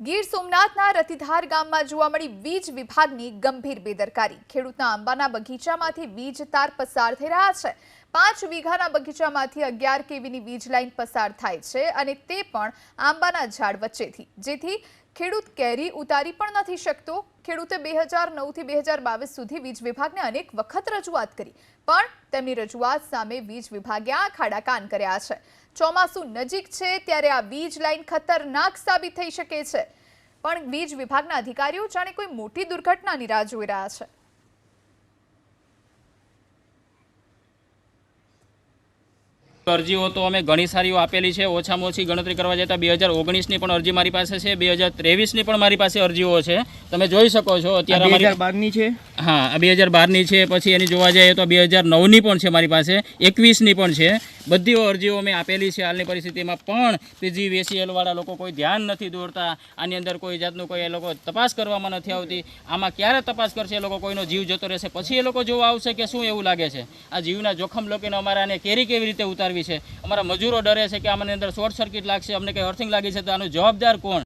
ગીર સોમનાથના રતિધાર ગામમાં જોવા મળી વીજ વિભાગની ગંભીર બેદરકારી. ખેડૂતના આંબાના બગીચામાંથી વીજ તાર પસાર થઈ રહ્યા છે. પાંચ વીઘાના બગીચામાંથી અગિયાર કેવીની વીજ લાઇન પસાર થાય છે અને તે પણ આંબાના ઝાડ વચ્ચેથી. જેથી ખેડૂત કેરી ઉતારી પણ નથી શકતો. ખેડૂતે બે હજાર નવથી બે હજાર બાવીસ સુધી વીજ વિભાગને અનેક વખત રજૂઆત કરી. પણ તેમની રજૂઆત સામે વીજ વિભાગે આ ખાડા કાન કર્યા છે. ચોમાસું નજીક છે ત્યારે આ વીજ લાઇન ખતરનાક સાબિત થઈ શકે છે. પણ વીજ વિભાગના અધિકારીઓ જાણે કોઈ મોટી દુર્ઘટનાની રાહ જોઈ રહ્યા છે. અરજીઓ તો અમે ઘણી સારીઓ આપેલી છે. ઓછામાં ઓછી ગણતરી કરવા જતાં બે હજાર ઓગણીસની પણ અરજી મારી પાસે છે. બે હજાર ત્રેવીસની પણ મારી પાસે અરજીઓ છે. તમે જોઈ શકો છો અત્યારે બે હજાર બારની છે. હા બે હજાર બારની છે પછી એની જોવા જઈએ તો બે હજાર નવની પણ છે મારી પાસે એકવીસની પણ છે. બધી અરજીઓ મેં આપેલી છે હાલની પરિસ્થિતિમાં પણ પીજી વેસીએલવાળા લોકો કોઈ ધ્યાન નથી દોરતા આની અંદર કોઈ જાતનું કોઈ એ લોકો તપાસ કરવામાં નથી આવતી. આમાં ક્યારે તપાસ કરશે એ લોકો કોઈનો જીવ જતો રહેશે? પછી એ લોકો જોવા આવશે કે શું એવું લાગે છે? આ જીવના જોખમ લોકોને અમારે આને કેરી કેવી રીતે ઉતારવી છે? અમારા મજૂરો ડરે છે કે આમાંની અંદર શોર્ટ સર્કિટ લાગશે અમને કંઈ અર્થિંગ લાગી છે તો આનો જવાબદાર કોણ?